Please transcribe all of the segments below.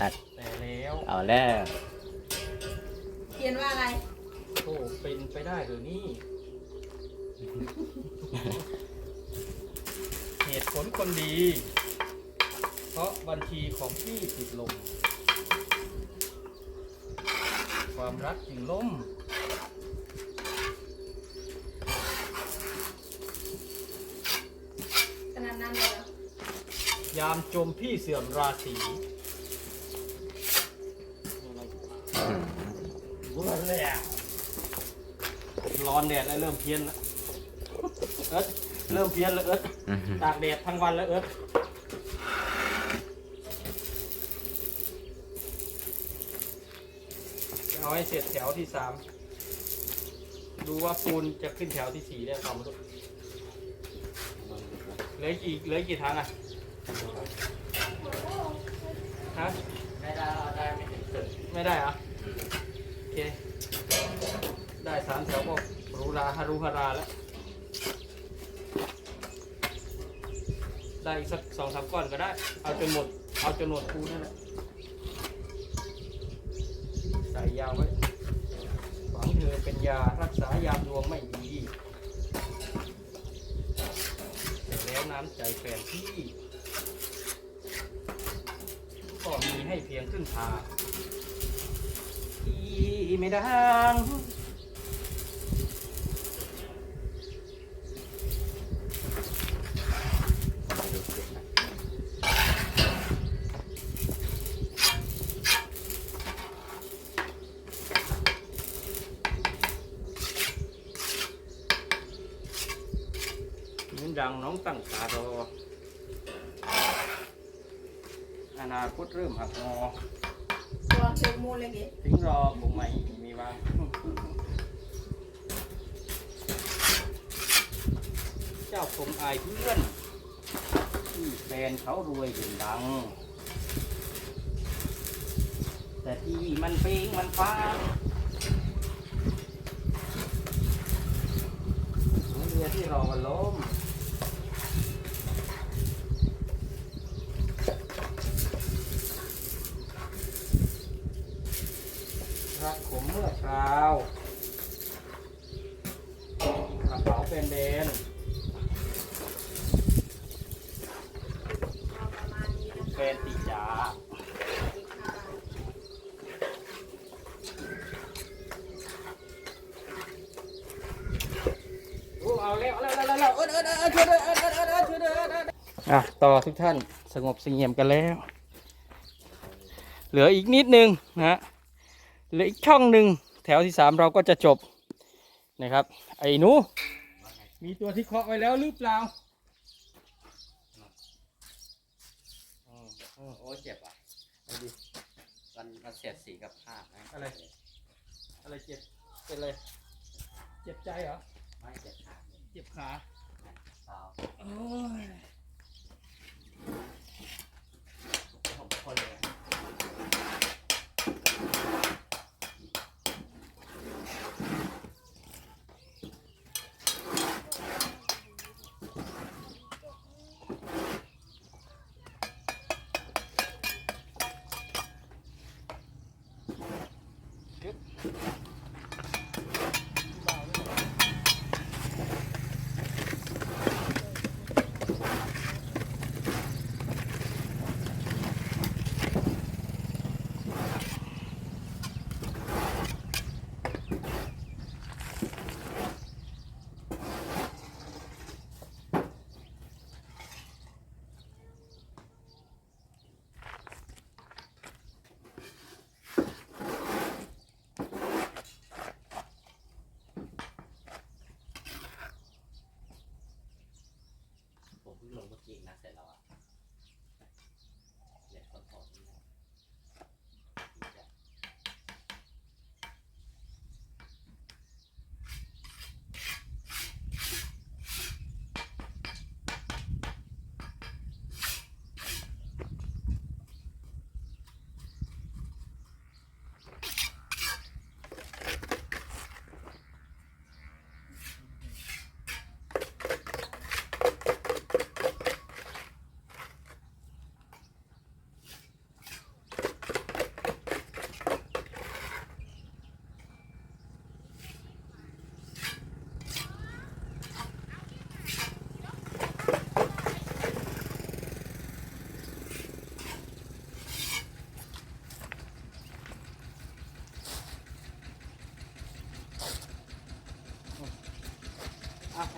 ตัดแต่แล้วเอาแล้วเขียนว่าอะไร โอ้เป็นไปได้หรือนี่ เหตุผลคนดี เพราะบัญชีของพี่ติดลม ความรักจึงล่ม ขนาดนั้นเลยเหรอยามจมพี่เสื่อมราศี ร้อนแดดแล้วเริ่มเพี้ยนแล้วเอิร์ธเริ่มเพี้ยนแล้วเอิร์ธอือฮึตากแดดทั้งวันแล้วเอิร์ธจะเอาให้เสร็จแถวที่สามดูว่าปูนจะขึ้นแถวที่สี่ได้เปล่าไม่รู้เหลือกี่เหลือกี่ทางอะฮะไม่ได้ได้ไม่ถึงครึ่งไม่ได้เหรอโอเคได้สามแถวก็ห ราฮารุฮาราแล้ว ได้อีกสักสองสามก้อนก็ได้ เอาจนหมด เอาจนหมดคูนั่นแหละ ใส่ยาวไว้ฝังเธอเป็นยารักษายามดวงไม่ดีแต่แล้วน้ำใจแฟนพี่ ก็มีให้เพียงครึ่งทางที่ไม่ดัง ดูคลิปนะ นิ้น ดังน้องตั้งตารออนาคตเริ่มหักงอตัวเช็คมูลเลยเก๋ถึงรอผมไหมมีวางเจ้าคงอายเพื่อนที่แฟนเขารวยเด่นดัง แต่ที่มันเพลงมันฟังเหมือนเรือที่รอวันล้ม รักผมเมื่อครากระเป๋าเป็นเบนเอาประมาณนี้นะแฟคะนติจาอ้เอาแล้วเอาแล้วเอาแล้วเอาแล้วเออเออเออช่วยด้วยเออเออเออเออช่วยด้วยเออเอออะต่อทุกท่านสงบเสงี่ยมกันแล้ว เหลืออีกนิดนึงนะฮะ เหลืออีกช่องหนึ่งแถวที่สามเราก็จะจบนะครับ ไอ้หนูมีตัวที่เคาะไว้แล้วหรือเปล่าอืมอืมโอ้เจ็บอะเอาดิมันมันเสียดสีกับผ้านะอะไร อะไรเจ็บ เป็นอะไร เจ็บใจเหรอ ไม่เจ็บขา เจ็บขาเปล่าโอ้ย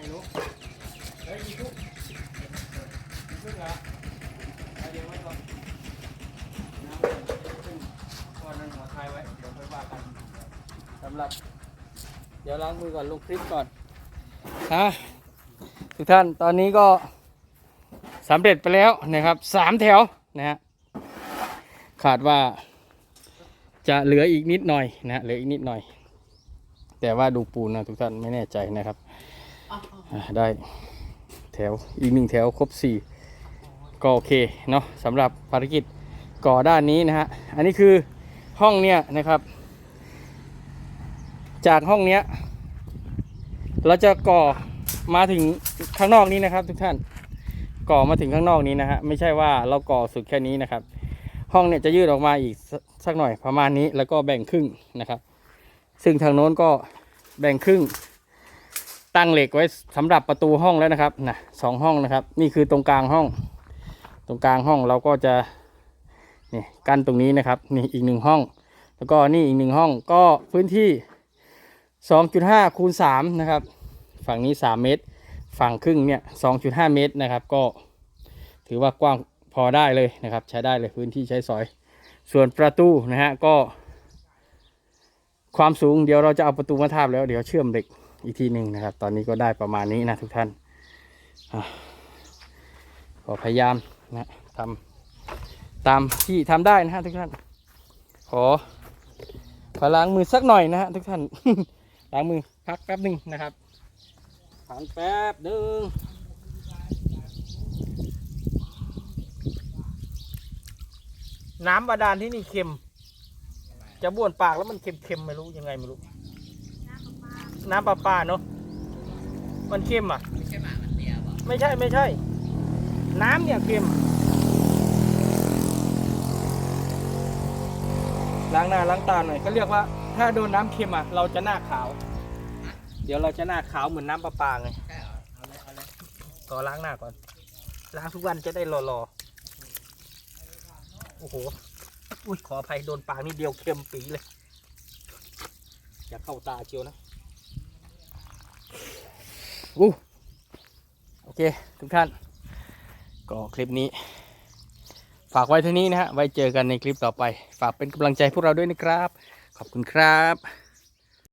ให้รู้เฮ้ยอีทุกอีทุกเหรอเอาเดี๋ยวไว้ก่อนน้ำขึ้นก่อนนั่งหัวทายไว้ เดี๋ยวค่อยว่ากันสำหรับ เดี๋ยวล้างมือก่อนลงคลิปก่อนฮะทุกท่านตอนนี้ก็สำเร็จไปแล้วนะครับสามแถวนะฮะขาดว่าจะเหลืออีกนิดหน่อยนะเหลืออีกนิดหน่อย แต่ว่าดูปูนนะทุกท่านไม่แน่ใจนะครับ ได้แถวอีกหนึ่งแถวครบสี่ก็โอเคเนาะสำหรับภารกิจก่อด้านนี้นะฮะ อันนี้คือห้องเนี่ยนะครับ จากห้องเนี้ยเราจะก่อมาถึงข้างนอกนี้นะครับ ทุกท่านก่อมาถึงข้างนอกนี้นะฮะไม่ใช่ว่าเราก่อสุดแค่นี้นะครับ ห้องเนี่ยจะยืดออกมาอีกสักสักหน่อยประมาณนี้แล้วก็แบ่งครึ่งนะครับ ซึ่งทางโน้นก็แบ่งครึ่ง ตั้งเหล็กไว้สำหรับประตูห้องแล้วนะครับนะสองห้องนะครับ นี่คือตรงกลางห้อง ตรงกลางห้องเราก็จะนี่กั้นตรงนี้นะครับนี่อีกหนึ่งห้อง แล้วก็นี่อีกหนึ่งห้องก็พื้นที่ 2.5คูณ3นะครับ ฝั่งนี้ 3 เมตร ฝั่งครึ่งเนี่ย2.5 เมตรนะครับ ก็ถือว่ากว้างพอได้เลยนะครับ ใช้ได้เลยพื้นที่ใช้สอย ส่วนประตูนะฮะก็ ความสูงเดี๋ยวเราจะเอาประตูมาทาบแล้วเดี๋ยวเชื่อมเหล็ก อีกทีหนึ่งนะครับ ตอนนี้ก็ได้ประมาณนี้นะทุกท่านอะก็พยายามนะทำตามที่ทำได้นะฮะทุกท่าน ขอขอล้างมือสักหน่อยนะฮะทุกท่านล้างมือพักแป๊บหนึ่งนะครับผ่านแป๊บหนึ่งน้ำบาดาลที่นี่เค็ม จะบ้วนปากแล้วมันเค็มๆไม่รู้ยังไงไม่รู้ น้ำประปาเนาะมันเค็มอะ ไม่ใช่หมามันเตียป่ะไม่ใช่ไม่ใช่ น้ำเนี่ยเค็มล้างหน้าล้างตาหน่อยเขาเรียกว่าถ้าโดนน้ำเค็มอะเราจะหน้าขาว เดี๋ยวเราจะหน้าขาวเหมือนน้ำประปาไงใช่เหรอเอาเลยเอาเลยขอล้างหน้าก่อน ล้างทุกวันจะได้รอๆโอ้โหอุ้ยขออภัยโดนปากนิดเดียวเค็มปีเลย อย่าเข้าตาเชียวนะ อู้โอเค ทุกท่าน ก็คลิปนี้ ฝากไว้เท่านี้นะฮะ ไว้เจอกันในคลิปต่อไป ฝากเป็นกำลังใจพวกเราด้วยนะครับ ขอบคุณครับ